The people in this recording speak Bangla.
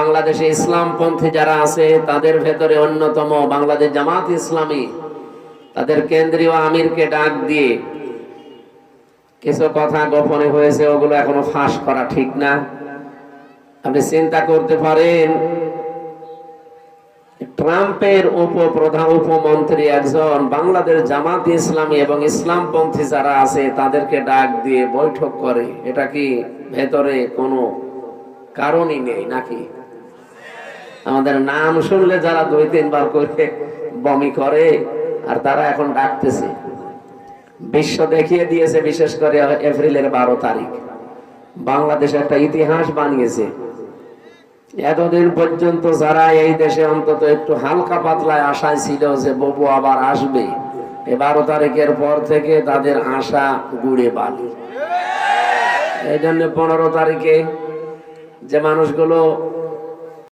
বাংলাদেশে ইসলামপন্থী যারা আছে, তাদের ভেতরে অন্যতম বাংলাদেশ জামাত ইসলামী। তাদের কেন্দ্রীয় আমিরকে ডাক দিয়ে কিছু কথা গোপনে হয়েছে, ওগুলো এখনও ফাঁস করা ঠিক না। আপনি চিন্তা করতে পারেন, ট্রাম্পের উপপ্রধান উপমন্ত্রী একজন বাংলাদেশ জামাত ইসলামী এবং ইসলামপন্থী যারা আছে, তাদেরকে ডাক দিয়ে বৈঠক করে। এটা কি ভেতরে কোনো কারণই নেই, নাকি? আমাদের নাম শুনলে যারা দুই তিনবার করে বমি করে, আর তারা এখন ডাকতেছে। বিশ্ব দেখিয়ে দিয়েছে, বিশেষ করে এপ্রিলের বারো তারিখ। বাংলাদেশ একটা ইতিহাস বানিয়েছে। এতদিন পর্যন্ত যারা এই দেশে অন্তত একটু হালকা পাতলায় আশায় ছিল যে ববু আবার আসবে এই বারো তারিখের পর থেকে তাদের আশা গুড়ে বালি। এই জন্য পনেরো তারিখে যে মানুষগুলো